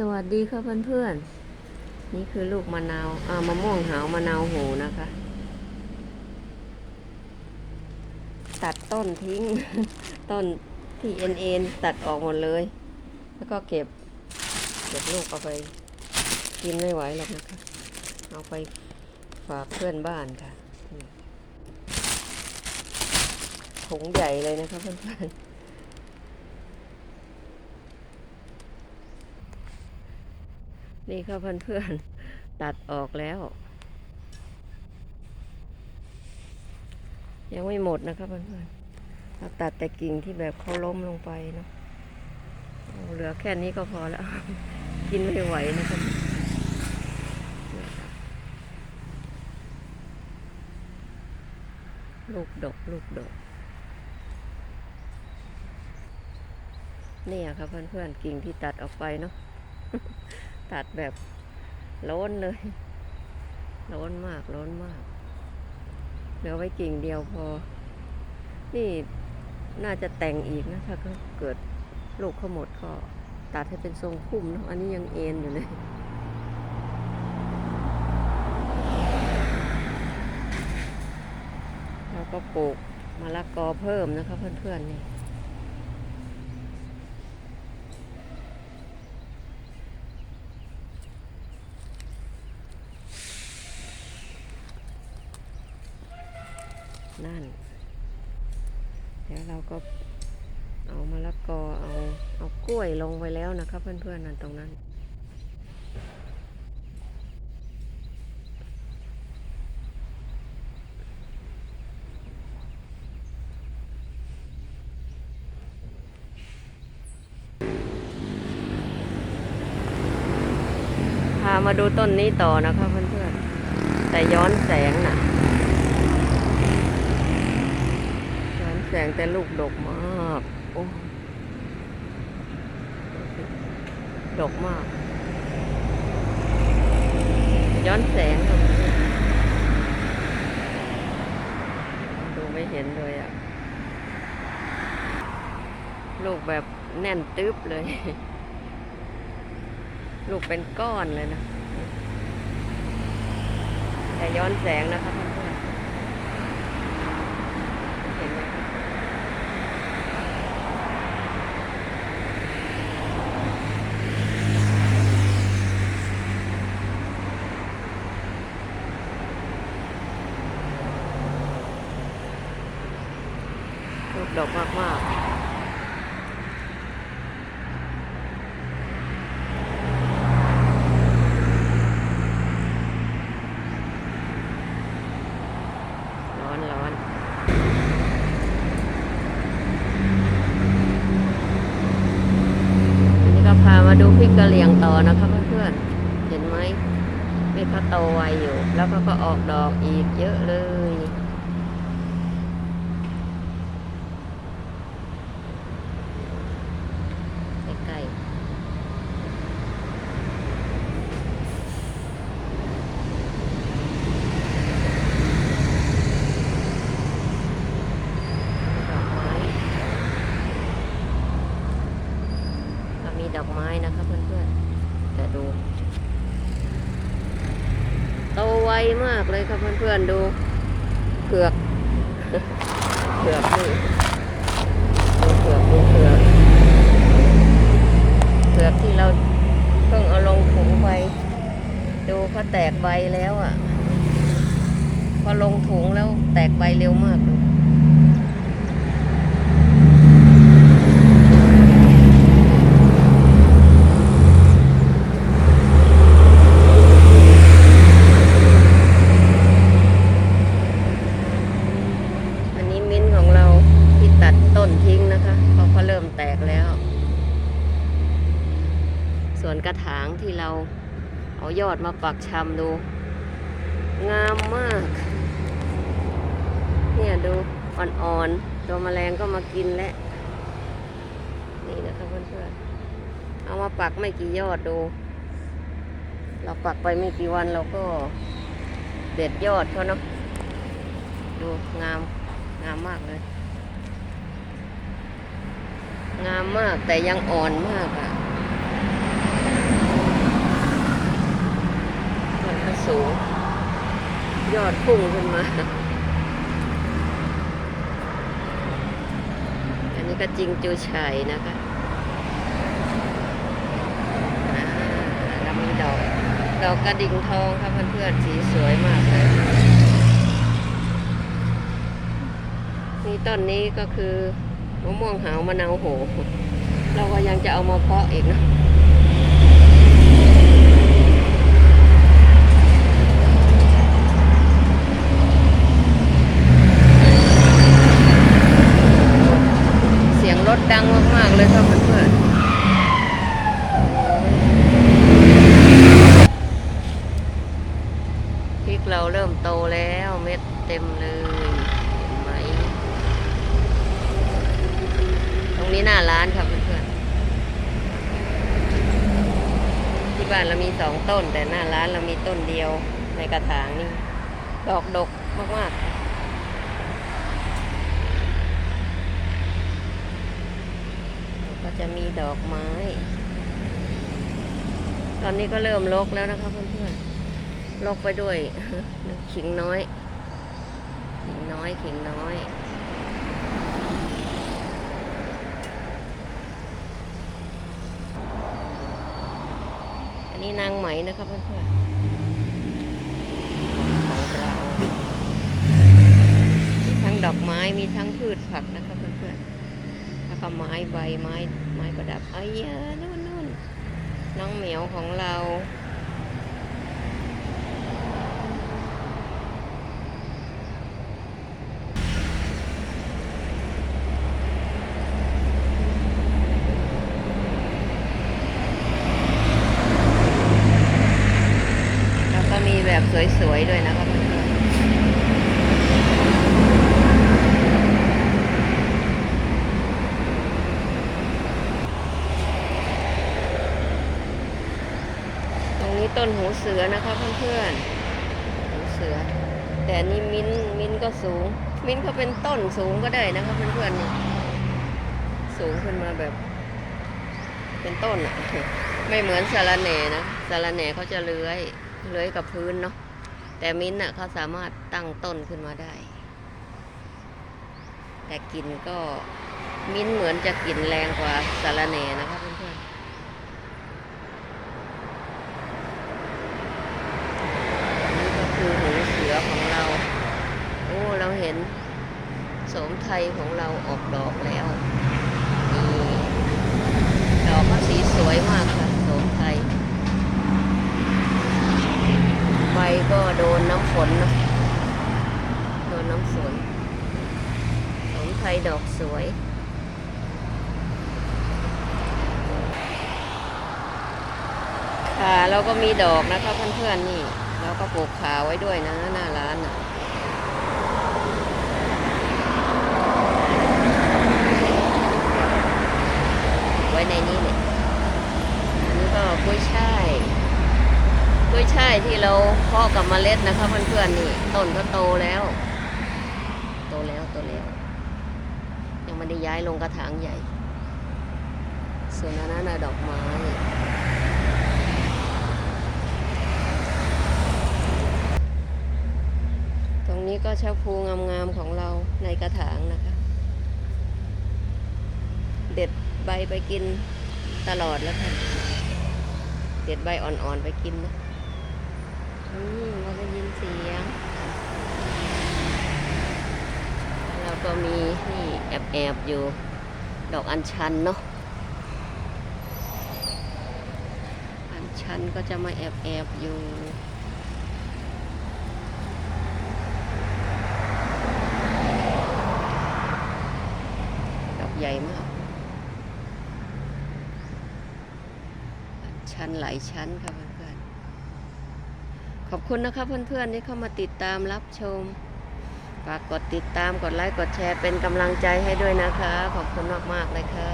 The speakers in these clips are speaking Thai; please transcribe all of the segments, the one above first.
สวัสดีค่ะเพื่อนๆ นี่คือลูกมะนาวอ่ามะม่วงหาวมะนาวโหนะคะ ตัดต้นทิ้ง ต้นที่เอ็นเอ็นตัดออกหมดเลย แล้วก็เก็บ เก็บลูกเอาไป กินไม่ไหวหรอกนะคะ เอาไปฝากเพื่อนบ้านค่ะถุงใหญ่เลยนะคะเพื่อนๆ นี่ค่ะเพื่อนๆตัดออกแล้ว ยังไม่หมดนะคะเพื่อนๆเราตัดแต่กิ่งที่แบบเขาล้มลงไปเนาะเหลือแค่นี้ก็พอแล้ว กินไม่ไหวนะคะลูกดกลูกดกเนี่ยค่ะเพื่อนๆกิ่งที่ตัดออกไปเนาะ ตัดแบบโล้นเลยโล้นมากโล้นมาก เหลือไว้กิ่งเดียวพอ นี่น่าจะแต่งอีกนะถ้าเกิดลูกเขาหมดก็ตัดให้เป็นทรงพุ่มเนาะอันนี้ยังเอ็นอยู่เลยเราก็ปลูกมะละกอเพิ่มนะคะเพื่อนๆนี่ นั่นเดี๋ยวเราก็เอามะละกอเอาเอากล้วยลงไปแล้วนะครับ เพื่อนๆนั่นตรงนั้น พามาดูต้นนี้ต่อนะคะเพื่อนๆแต่ย้อนแสงน่ะอนแส งแต่ลูกดกมาก โอ้ดกมาก ย้อนแสงดูไม่เห็นเลยอะ ลูกแบบแน่นตึ๊บเลย ลูกเป็นก้อนเลยนะ แต่ย้อนแสงนะคะเพื่อนๆเห็นไหมคะลูก ดอกมากๆร้อนร้อนอันนี้ก็พามาดูพริกกะเหรี่ยงต่อนะคะเพื่อนๆ เห็นไหมพริกเขาโตไวอยู่ แล้วก็ก็ออกดอกอีกเยอะเลยใกล้ๆดอกไม้ก็มีดอกไม้นะคะเพื่อนๆแต่ดู โตไว มากเลยครับเพื่อนๆดูเผือกเผือกนี่ดูเผือกดูเผือกเผือกที่เราเพิ่งเอาลงถุงไป ดูเขาแตกใบแล้วอะ พอลงถุงแล้วแตกใบเร็วมากเลยอันนี้มิ้นท์ของเราที่ตัดต้นทิ้งนะคะเพราะเขาเริ่มแตกแล้ว ส่ วนกระถางที่เราเอายอดมาปักชำดู งามมาก เนี่ยดูอ่อนๆตัวแมลงก็มากินแล้ว นี่นะคะเพื่อนๆเอามาปักไม่กี่ยอดดู เราปักไปไม่กี่วันเราก็เด็ดยอดเขาเนาะดูงามงามมากเลย งามมากแต่ยังอ่อนมากอะ่ะ สูง ยอดพุ่งขึ้นมา อันนี้ก็จริงจูชัยนะคะแล้วมีดอก ดอกกระดิ่งทองครับเพื่อนๆ สีสวยมากเลยนี่ต้นนี้ก็คือมะม่วงหาวมะนาวโห เราก็ยังจะเอามาเพาะอีกนะเสียง รถดังมากๆเลยครับเพื่อนๆพริกเราเริ่มโตแล้วเม็ดเต็มเลยเห็นไหม ตรงนี้หน้าร้านครับเพื่อนๆที่บ้านเรามีสองต้น แต่หน้าร้านเรามีต้นเดียวในกระถางนี่ ดอกดกมากๆค่ะก็ จะมีดอกไม้ ตอนนี้ก็เริ่มรกแล้วนะคะเพื่อนๆรกไปด้วยขิงน้อย ขิงน้อยขิงน้อยอันนี้นางไหมนะครับเพื่อนๆของเรามีทั้งดอกไม้มีทั้งพืชผักนะครับเพื่อนๆแล้ว ก็ไม้ใบไม้ไม้ประดับไอ้ยานู่นนู่นน้องเหมียวของเราแล้วก็มีแบบสวยๆด้วยนะครับเพื่ อนๆตรงนี้ต้นหูเสือนะคะเพื่อนๆหูเสือ แต่นี่มิ้นมิ้นก็สูง มิ้นท์เขาเป็นต้นสูงก็ได้นะคะเพื่อนๆนี่สูงขึ้นมาแบบ เป็นต้นอะไม่เหมือนสาระแหน่นะสาระแหน่เขาจะเลื้อยเลื้อยกับพื้นเนาะแต่มิ้นท์น่ะเขาสามารถตั้งต้นขึ้นมาได้ แต่กลิ่นก็มิ้นเหมือนจะกลิ่นแรงกว่าสาระแหน่นะคะเพื่อนๆนี่ก็คือหูเสือของเรา โอ้เราเห็นโสมไทยของเราออกดอกแล้วนี่ดอกก็สีสวยมากค่ะโสมไทย ใบก็โดนน้ำฝนนะโดนน้ำฝนโสมไทยดอกสวยค่ะเราก็มีดอกนะคะเพื่อนๆนี่ เราก็ปลูกขาไว้ด้วยนะ หน้าร้านน่ะ ไว้ในนี้เลยอันนี้ก็กล้วยช่ายกล้วยช่ายที่เราเพาะกับเมล็ดนะคะเพื่อนๆนี่ ต้นก็โตแล้ว โตแล้วโตแล้ว ยังไม่ได้ย้ายลงกระถางใหญ่ ส่วนอันนั้นน่ะดอกไม้ตรงนี้ก็ชะพูงามๆของเราในกระถางนะคะ เด็ด ใบไปกินตลอดแล้วค่ะเด็ดใบอ่อนๆไปกินนะอืมเราได้ยินเสียงแล้วก็มีนี่แอบๆอยู่ ดอกอัญชันเนาะอัญชันก็จะมาแอบๆอยู่ ดอกใหญ่มาก ชั้นหลายชั้นค่ะเพื่อนๆ ขอบคุณนะคะเพื่อนๆที่เข้ามาติดตามรับชม ฝากกดติดตามกดไลค์กดแชร์เป็นกำลังใจให้ด้วยนะคะ ขอบคุณมากๆเลยค่ะ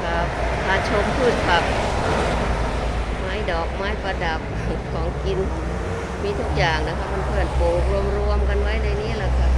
ครับพาชมพืชผักไม้ดอกไม้ประดับของกินมีทุกอย่างนะคะเพื่อนๆปลูกรวมๆกันไว้ในนี้แหละค่ะ